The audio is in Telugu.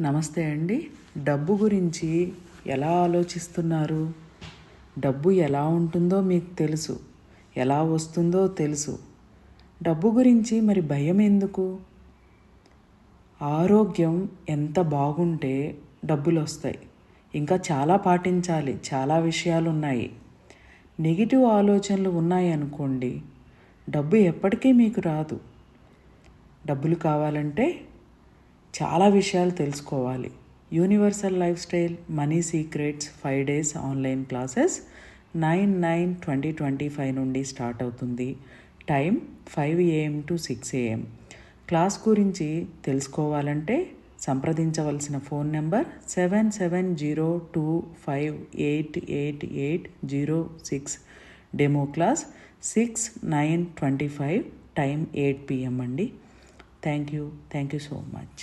నమస్తే అండి. డబ్బు గురించి ఎలా ఆలోచిస్తున్నారు? డబ్బు ఎలా ఉంటుందో మీకు తెలుసు. ఎలా వస్తుందో తెలుసు. డబ్బు గురించి మరి భయం ఎందుకు? ఆరోగ్యం ఎంత బాగుంటే డబ్బులు వస్తాయి. ఇంకా చాలా పాటించాలి. చాలా విషయాలు ఉన్నాయి. నెగిటివ్ ఆలోచనలు ఉన్నాయి అనుకోండి. డబ్బు ఎప్పటికీ మీకు రాదు. డబ్బులు కావాలంటే చాలా విషయాలు తెలుసుకోవాలి. Universal lifestyle money secrets five days online classes nine nine twenty twenty five నుండి స్టార్ట్ అవుతుంది. Time five AM to six AM. Class గురించి తెలుసుకోవాలంటే సంప్రదించవలసిన phone number seven seven zero two five eight eight eight zero six. Demo class six nine twenty five time eight PM అండి. Thank you. Thank you so much.